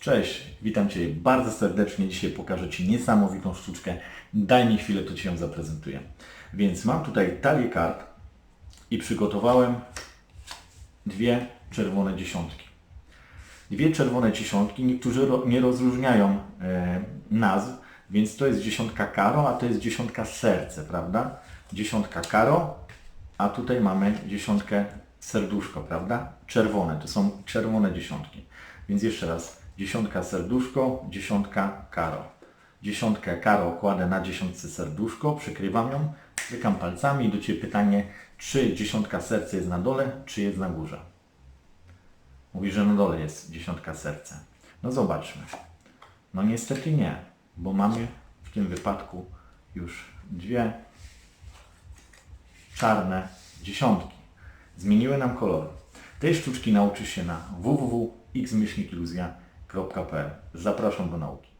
Cześć, witam Cię bardzo serdecznie. Dzisiaj pokażę Ci niesamowitą sztuczkę. Daj mi chwilę, to Ci ją zaprezentuję. Więc mam tutaj talię kart i przygotowałem dwie czerwone dziesiątki. Dwie czerwone dziesiątki, niektórzy nie rozróżniają e, nazw, więc to jest dziesiątka karo, a to jest dziesiątka serce, prawda? Dziesiątka karo, a tutaj mamy dziesiątkę serduszko, prawda? Czerwone, to są czerwone dziesiątki. Więc jeszcze raz, dziesiątka serduszko, dziesiątka karo. Dziesiątkę karo kładę na dziesiątce serduszko, przykrywam ją, stykam palcami i do Ciebie pytanie, czy dziesiątka serce jest na dole, czy jest na górze? Mówi, że na dole jest dziesiątka serca. No zobaczmy. No niestety nie, bo mamy w tym wypadku już dwie czarne dziesiątki. Zmieniły nam kolor. Tej sztuczki nauczysz się na www.xmyślnikiluzja.pl Zapraszam do nauki.